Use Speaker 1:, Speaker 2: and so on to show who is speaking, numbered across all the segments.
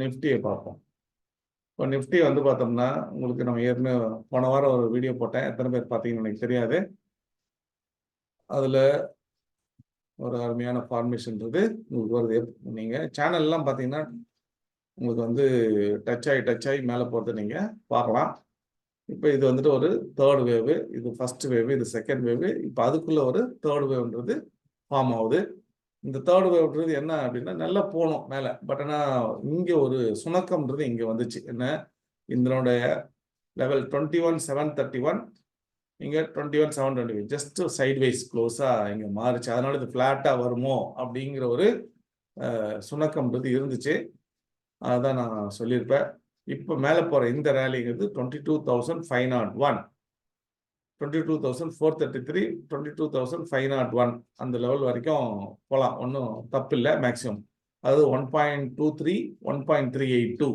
Speaker 1: நிஃப்டியை பார்ப்போம். இப்போ நிஃப்டி வந்து பார்த்தோம்னா உங்களுக்கு நம்ம ஏற்கனவே போன வாரம் ஒரு வீடியோ போட்டேன். எத்தனை பேர் பார்த்தீங்கன்னு எனக்கு தெரியாது. அதில் ஒரு அருமையான ஃபார்மேஷன்றது உங்களுக்கு வருது நீங்கள் சேனல்லாம் பார்த்தீங்கன்னா உங்களுக்கு வந்து டச் ஆகி டச் ஆகி மேலே போகிறத நீங்கள் பார்க்கலாம். இப்போ இது வந்துட்டு ஒரு தேர்ட் வேவு இது ஃபர்ஸ்ட் வேவு இது செகண்ட் வேவு இப்போ அதுக்குள்ளே ஒரு தேர்ட் வேவ்ன்றது ஃபார்ம் ஆகுது. இந்த தேர்ட் வேவ்ன்றது என்ன அப்படின்னா நல்லா போகணும் மேலே. பட் ஆனால் இங்கே ஒரு சுணக்கம்ன்றது இங்கே வந்துச்சு. என்ன? இதனுடைய level twenty one seven thirty one இங்கே twenty one seven twenty just side wise க்ளோஸாக இங்கே மாறுச்சு. அதனால இது ஃப்ளாட்டாக வருமோ அப்படிங்கிற ஒரு சுணக்கம்ன்றது இருந்துச்சு. அதான் நான் சொல்லியிருப்பேன். இப்போ மேலே போகிற இந்த ரேலிங்கிறது twenty two thousand five not one twenty two thousand four thirty three twenty two thousand five not one அந்த லெவல் வரைக்கும் போகலாம் ஒன்றும் தப்பு இல்லை மேக்ஸிமம் அது one point two three one point three eight two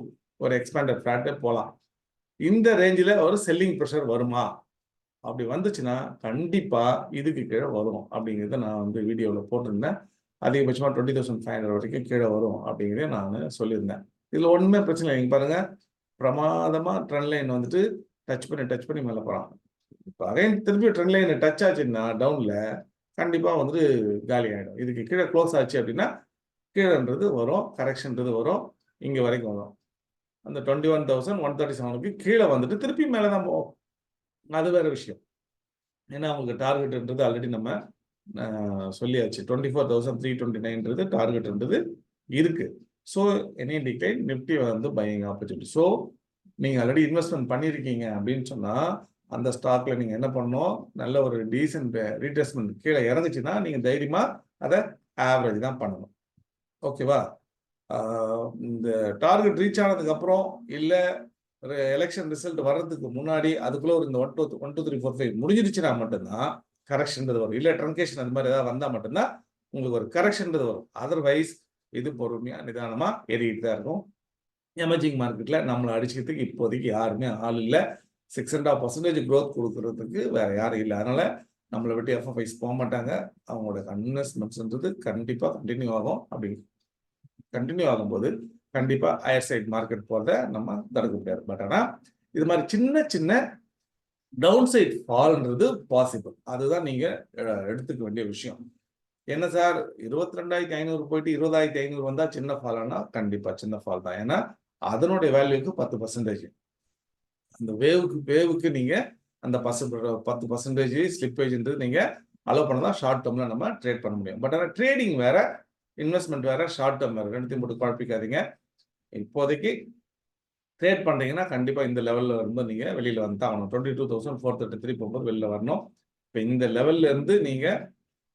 Speaker 1: ஒரு எக்ஸ்பேண்டட் ஃப்ளாட்டு போகலாம் இந்த ரேஞ்சில் ஒரு செல்லிங் ப்ரெஷர் வருமா? அப்படி வந்துச்சுன்னா கண்டிப்பாக இதுக்கு கீழே வரும். அப்படிங்கிறத நான் வந்து வீடியோவில் போட்டிருந்தேன். அதிகபட்சமாக டுவெண்ட்டி தௌசண்ட் ஃபைவ் ஹண்ட்ரட் வரைக்கும் கீழே வரும் அப்படிங்கிறத நான் சொல்லியிருந்தேன். இதில் ஒன்றுமே பிரச்சனை இல்லை. பாருங்கள் பிரமாதமாக ட்ரெண்ட் லைன் வந்துட்டு டச் பண்ணி டச் பண்ணி மேலே போகிறான் இப்போ அகைன் திருப்பி ட்ரெண்ட் லைன் டச் ஆச்சுன்னா டவுனில் கண்டிப்பாக வந்துட்டு காலி ஆகிடும் இதுக்கு கீழே க்ளோஸ் ஆச்சு அப்படின்னா கீழேன்றது வரும் கரெக்ஷன்றது வரும் இங்கே வரைக்கும் வரும். அந்த twenty one thousand one thirty செவனுக்கு கீழே வந்துட்டு திருப்பி மேலே தான் போகும். அது வேற விஷயம். ஏன்னா அவங்களுக்கு டார்கெட்ன்றது ஆல்ரெடி நம்ம சொல்லியாச்சு. Twenty four thousand three twenty நைன்றது டார்கெட்ன்றது இருக்கு. ஸோ எனி டிக்ளைன் நிஃப்டி வந்து பையிங் ஆப்பர்ச்சுனிட்டி ஸோ நீங்கள் ஆல்ரெடி இன்வெஸ்ட்மெண்ட் பண்ணியிருக்கீங்க அப்படின்னு சொன்னால் அந்த ஸ்டாக்ல நீங்கள் என்ன பண்ணணும்? நல்ல ஒரு டீசன்ட் ரீட்ரெஸ்மெண்ட் கீழே இறங்குச்சுன்னா நீங்கள் தைரியமாக அதை ஆவரேஜ் தான் பண்ணணும். ஓகேவா இந்த டார்கெட் ரீச் ஆனதுக்கு அப்புறம் இல்லை எலெக்ஷன் ரிசல்ட் வர்றதுக்கு முன்னாடி அதுக்குள்ள ஒரு இந்த one two one two three four five முடிஞ்சிருச்சுன்னா மட்டும்தான் கரெக்ஷன்றது வரும். இல்லை ட்ரங்கேஷன் அது மாதிரி ஏதாவது வந்தால் மட்டும்தான் உங்களுக்கு ஒரு கரெக்ஷன்றது வரும். அதர்வைஸ் இது பொறுமையாக நிதானமாக ஏறிக்கிட்டு தான் இருக்கும் எமர்ஜிங் மார்க்கெட்டில் நம்மளை அடிச்சுக்கிறதுக்கு இப்போதைக்கு யாருமே ஆள் இல்லை. Six and half percentage growth கொடுக்கறதுக்கு வேற யாரும் இல்லை. அதனால நம்மளை விட்டு எஃப்எஃப்ஐஸ் போக மாட்டாங்க. அவங்களோட இன்வெஸ்ட்மெண்ட்ஸ்ன்றது கண்டிப்பாக கண்டினியூ ஆகும் அப்படின்னு. கண்டினியூ ஆகும்போது கண்டிப்பாக ஹையர் சைட் மார்க்கெட் போகிறத நம்ம தடுக்க முடியாது. பட் ஆனால் இது மாதிரி சின்ன சின்ன டவுன் சைட் ஃபால்ன்றது பாசிபிள் அதுதான் நீங்கள் எடுத்துக்க வேண்டிய விஷயம். என்ன சார்? இருபத்தி ரெண்டாயிரத்தி ஐநூறு போயிட்டு இருபதாயிரத்தி ஐநூறு வந்தால் சின்ன ஃபால்னா கண்டிப்பாக சின்ன ஃபால் தான் ஏன்னா அதனுடைய வேல்யூக்கு பத்து பர்சன்டேஜ் அந்த வேவுக்கு வேவுக்கு நீங்க அந்த பச பத்து பர்சன்டேஜ் ஸ்லிப்பேஜ்ன்றது நீங்க அலோவ் பண்ண தான் ஷார்ட் டேர்ம்ல நம்ம ட்ரேட் பண்ண முடியும். பட் ஆனால் ட்ரேடிங் வேற இன்வெஸ்ட்மெண்ட் வேற ஷார்ட் டேர்ம் வேற ரெண்டுத்தையும் போட்டு குழப்பிக்காதீங்க. இப்போதைக்கு ட்ரேட் பண்ணுறீங்கன்னா கண்டிப்பாக இந்த லெவலில் இருந்து நீங்கள் வெளியில் வந்து ஆகணும். Twenty two thousand four thirty three போகும்போது வெளில வரணும். இப்போ இந்த லெவல்லேருந்து நீங்கள்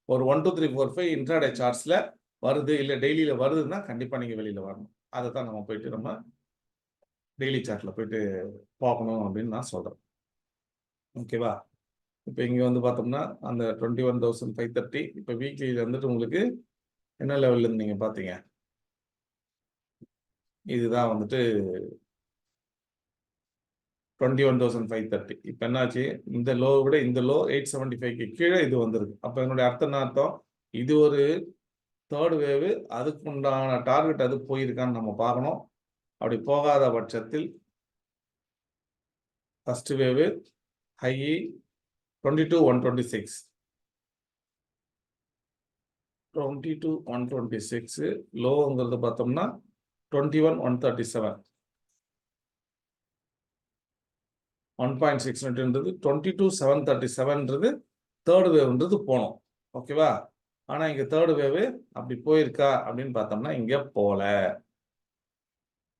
Speaker 1: ஒரு one two three four five intraday சார்ட்ஸில் வருது இல்லை டெய்லியில் வருதுன்னா கண்டிப்பாக நீங்கள் வெளியில் வரணும். அதை தான் நம்ம போயிட்டு நம்ம டெய்லி சார்ட்டில் போயிட்டு பார்க்கணும் அப்படின்னு நான் சொல்கிறேன் ஓகேவா இப்போ இங்கே வந்து பார்த்தோம்னா அந்த twenty one thousand five thirty இப்போ வீக்லியில் வந்துட்டு உங்களுக்கு என்ன லெவல்லேருந்து நீங்கள் பார்த்தீங்க இதுதான் வந்துட்டு twenty one thousand five thirty இப்போ என்னாச்சு? இந்த லோ விட இந்த லோ எயிட் செவன்ட்டி ஃபைவ்க்கு கீழே இது வந்திருக்கு. அப்போ என்னுடைய அர்த்தம் என்ன அர்த்தம் இது ஒரு தேர்ட் வேவு அதுக்கு உண்டான டார்கெட் அது போயிருக்கான்னு நம்ம பார்க்கணும். அப்படி போகாத பட்சத்தில் first wave high twenty two one twenty six twenty two one twenty six லோங்கிறது பார்த்தோம்னா twenty one one thirty seven one point six நெட்ன்றது twenty two seven thirty செவன்றது தேர்ட் வேவ்ன்றது போனோம் ஓகேவா ஆனால் இங்கே தேர்ட் வேவு அப்படி போயிருக்கா அப்படின்னு பார்த்தோம்னா இங்கே போகல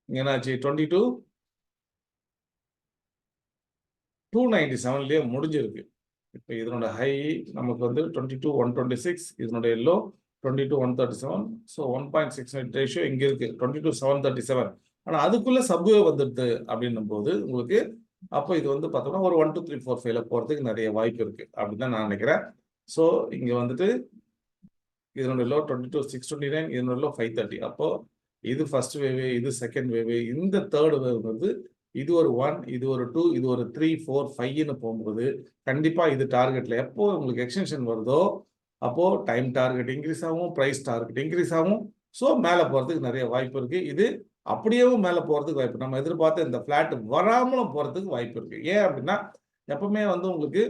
Speaker 1: என்னாச்சு? டுவெண்ட்டி டூ டூ நைன்டி செவன்லேயே முடிஞ்சிருக்கு. இப்போ இதனோட ஹை நமக்கு வந்து twenty two one twenty six இதனுடைய low twenty two one thirty seven so one point six night ratio இங்கே இருக்குது twenty two seven thirty seven ஆனால் அதுக்குள்ளே சப்வே வந்துடுது அப்படின்னும் போது உங்களுக்கு அப்போ இது வந்து பார்த்தோம்னா ஒரு ஒன் டூ த்ரீ ஃபோர் ஃபைவ்ல போகிறதுக்கு நிறைய வாய்ப்பு இருக்கு அப்படின்னு தான் நான் நினைக்கிறேன். ஸோ இங்கே வந்துட்டு இதனுடைய low twenty two six twenty nine இதனுடைய லோ ஃபைவ் தேர்ட்டி அப்போ இது ஃபர்ஸ்ட் வேவு இது செகண்ட் வேவு இந்த தேர்ட் வேவ் வந்து இது ஒரு ஒன் இது ஒரு டூ இது ஒரு த்ரீ ஃபோர் ஃபைவ்னு போகும்போது கண்டிப்பாக இது டார்கெட்ல எப்போ உங்களுக்கு எக்ஸ்டென்ஷன் வருதோ அப்போது டைம் டார்கெட் இன்க்ரீஸ் ஆகும் ப்ரைஸ் டார்கெட் இன்க்ரீஸ் ஆகும். ஸோ மேலே போகிறதுக்கு நிறைய வாய்ப்பு இருக்குது இது அப்படியேவும் மேலே போகிறதுக்கு வாய்ப்பு நம்ம எதிர்பார்த்த இந்த ஃப்ளாட் வராமலும் போகிறதுக்கு வாய்ப்பு இருக்குது ஏன் அப்படின்னா எப்பவுமே வந்து உங்களுக்கு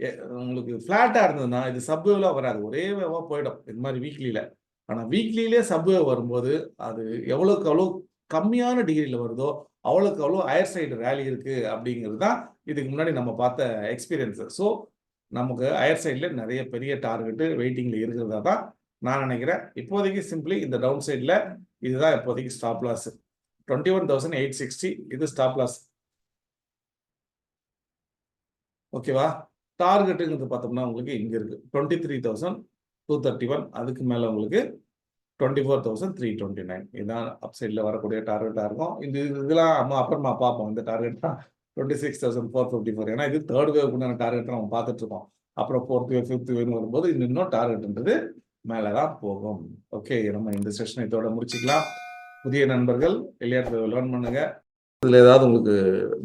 Speaker 1: எ- உங்களுக்கு ஃப்ளாட்டாக இருந்ததுன்னா இது சப்வேவெலாம் வராது. ஒரே வேவாக போயிடும். இது மாதிரி வீக்லியில் ஆனால் வீக்லியிலே சப்வே வரும்போது அது எவ்வளோக்கு எவ்வளோ கம்மியான டிகிரியில் வருதோ அவ்வளோக்கு அவ்வளோ ஹையர் சைடு ரேலி இருக்குது அப்படிங்கிறது தான் இதுக்கு முன்னாடி நம்ம பார்த்த எக்ஸ்பீரியன்ஸு ஸோ நமக்கு ஹையர் சைடில் நிறைய பெரிய டார்கெட்டு வெயிட்டிங்கில் இருக்கிறதா தான் நான் நினைக்கிறேன். இப்போதைக்கு சிம்பிளி இந்த டவுன் சைடில் இதுதான் இப்போதைக்கு stop loss twenty one thousand eight sixty இது ஸ்டாப் லாஸ் ஓகேவா டார்கெட்டுங்கிறது பார்த்தோம்னா உங்களுக்கு இங்கே இருக்குது twenty three thousand two thirty one அதுக்கு மேலே உங்களுக்கு twenty four thousand three twenty nine இதுதான் அப் சைடில் வரக்கூடிய டார்கெட்டாக இருக்கும். இந்த இதெல்லாம் அம்மா அப்புறமா பார்ப்போம். இந்த டார்கெட் தான் twenty six thousand four fifty four ஏன்னா இது தேர்ட் வேவ்க்குண்டான டார்கெட் நம்ம பார்த்துட்டு இருக்கோம். அப்புறம் ஃபோர்த் வேவ் ஃபிஃப்த் வேவ்னு வரும்போது இன்னும் டார்கெட்ன்றது மேலே தான் போகும். ஓகே நம்ம இந்த செஷனை இதோட முடிச்சுக்கலாம். புதிய நண்பர்கள் விளையாட்டு லேர்ன் பண்ணுங்க. இதில் ஏதாவது உங்களுக்கு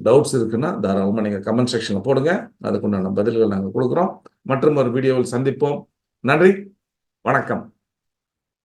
Speaker 1: டவுட்ஸ் இருக்குன்னா தாராளமாக நீங்கள் கமெண்ட் செக்ஷனில் போடுங்க. அதுக்குண்டான பதில்கள் நாங்கள் கொடுக்குறோம். மற்றும் ஒரு வீடியோவில் சந்திப்போம். நன்றி. வணக்கம்.